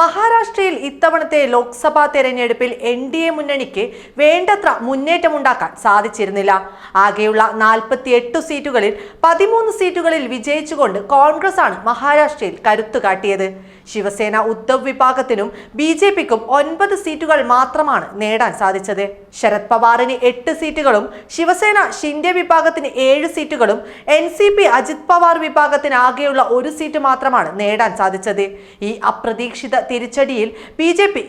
മഹാരാഷ്ട്രയിൽ ഇത്തവണത്തെ ലോക്സഭാ തെരഞ്ഞെടുപ്പിൽ എൻ ഡി എ മുന്നണിക്ക് വേണ്ടത്ര മുന്നേറ്റമുണ്ടാക്കാൻ സാധിച്ചിരുന്നില്ല. ആകെയുള്ള നാൽപ്പത്തി എട്ട് സീറ്റുകളിൽ പതിമൂന്ന് സീറ്റുകളിൽ വിജയിച്ചുകൊണ്ട് കോൺഗ്രസ് ആണ് മഹാരാഷ്ട്രയിൽ കരുത്തു കാട്ടിയത്. ശിവസേന ഉദ്ധവ് വിഭാഗത്തിനും ബി ജെ പിക്കും ഒൻപത് സീറ്റുകൾ മാത്രമാണ് നേടാൻ സാധിച്ചത്. ശരത് പവാറിന് എട്ട് സീറ്റുകളും ശിവസേന ഷിൻഡെ വിഭാഗത്തിന് ഏഴ് സീറ്റുകളും N C P Ajit Pawar വിഭാഗത്തിന് ആകെയുള്ള ഒരു സീറ്റ് മാത്രമാണ് നേടാൻ സാധിച്ചത്. ഈ അപ്രതീക്ഷിത തിരിച്ചടിയിൽ ബി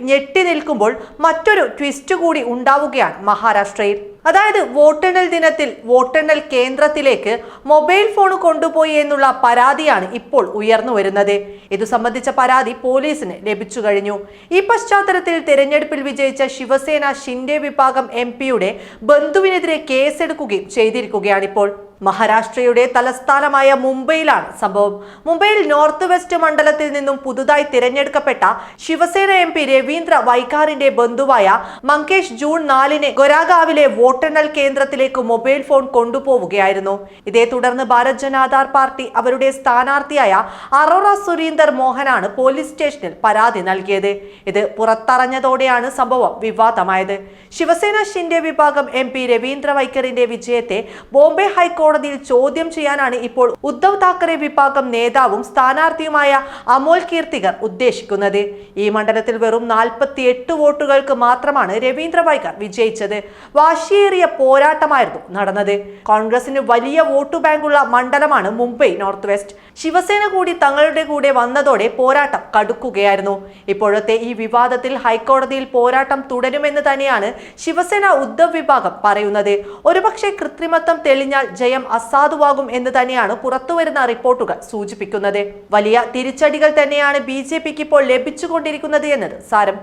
ഞെട്ടി നിൽക്കുമ്പോൾ മറ്റൊരു ട്വിസ്റ്റ് കൂടി ഉണ്ടാവുകയാണ് മഹാരാഷ്ട്രയിൽ. അതായത് വോട്ടെണ്ണൽ ദിനത്തിൽ വോട്ടെണ്ണൽ കേന്ദ്രത്തിലേക്ക് മൊബൈൽ ഫോൺ കൊണ്ടുപോയി എന്നുള്ള പരാതിയാണ് ഇപ്പോൾ ഉയർന്നു വരുന്നത്. ഇതു സംബന്ധിച്ച പരാതി പോലീസിന് ലഭിച്ചു കഴിഞ്ഞു. ഈ പശ്ചാത്തലത്തിൽ തെരഞ്ഞെടുപ്പിൽ വിജയിച്ച ശിവസേന ഷിൻഡെ വിഭാഗം എം പിയുടെ ബന്ധുവിനെതിരെ കേസെടുക്കുകയും ചെയ്തിരിക്കുകയാണിപ്പോൾ. മഹാരാഷ്ട്രയുടെ തലസ്ഥാനമായ മുംബൈയിലാണ് സംഭവം. മുംബൈയിൽ നോർത്ത് വെസ്റ്റ് മണ്ഡലത്തിൽ നിന്നും പുതുതായി തിരഞ്ഞെടുക്കപ്പെട്ട ശിവസേന എം പി രവീന്ദ്ര വൈകാറിന്റെ ബന്ധുവായ മങ്കേഷ് ജൂൺ നാലിന് ഗൊരാഗാവിലെ വോട്ടെണ്ണൽ കേന്ദ്രത്തിലേക്ക് മൊബൈൽ ഫോൺ കൊണ്ടുപോവുകയായിരുന്നു. ഇതേ തുടർന്ന് ഭാരത് ജനതാ പാർട്ടി അവരുടെ സ്ഥാനാർത്ഥിയായ അറോറ സുരീന്ദർ മോഹനാണ് പോലീസ് സ്റ്റേഷനിൽ പരാതി നൽകിയത്. ഇത് പുറത്തറിഞ്ഞതോടെയാണ് സംഭവം വിവാദമായത്. ശിവസേന ഷിൻഡെ വിഭാഗം എം പി രവീന്ദ്ര വൈക്കറിന്റെ വിജയത്തെ ബോംബെ ഹൈക്കോടതിയിൽ ചോദ്യം ചെയ്യാനാണ് ഇപ്പോൾ ഉദ്ധവ് താക്കറെ വിഭാഗം നേതാവും സ്ഥാനാർത്ഥിയുമായ അമോൽ കീർത്തികർ ഉദ്ദേശിക്കുന്നത്. ഈ മണ്ഡലത്തിൽ വെറും നാൽപ്പത്തി വോട്ടുകൾക്ക് മാത്രമാണ് രവീന്ദ്ര വൈക്കർ വിജയിച്ചത്. വാശിയേറിയ പോരാട്ടമായിരുന്നു നടന്നത്. കോൺഗ്രസിന് വലിയ വോട്ട് ബാങ്കുള്ള മണ്ഡലമാണ് മുംബൈ നോർത്ത് വെസ്റ്റ്. ശിവസേന കൂടി തങ്ങളുടെ കൂടെ വന്നതോടെ പോരാട്ടം കടുക്കുകയായിരുന്നു. ഇപ്പോഴത്തെ ഈ വിവാദത്തിൽ ഹൈക്കോടതിയിൽ പോരാട്ടം തുടരുമെന്ന് തന്നെയാണ് ശിവസേന ഉദ്ധവ് വിഭാഗം പറയുന്നത്. ഒരുപക്ഷെ കൃത്രിമത്വം തെളിഞ്ഞാൽ ജയം അസാധുവാകും എന്ന് തന്നെയാണ് പുറത്തുവരുന്ന റിപ്പോർട്ടുകൾ സൂചിപ്പിക്കുന്നത്. വലിയ തിരിച്ചടികൾ തന്നെയാണ് ബി ജെ പിക്ക് ഇപ്പോൾ ലഭിച്ചുകൊണ്ടിരിക്കുന്നത് എന്നത് സാരം.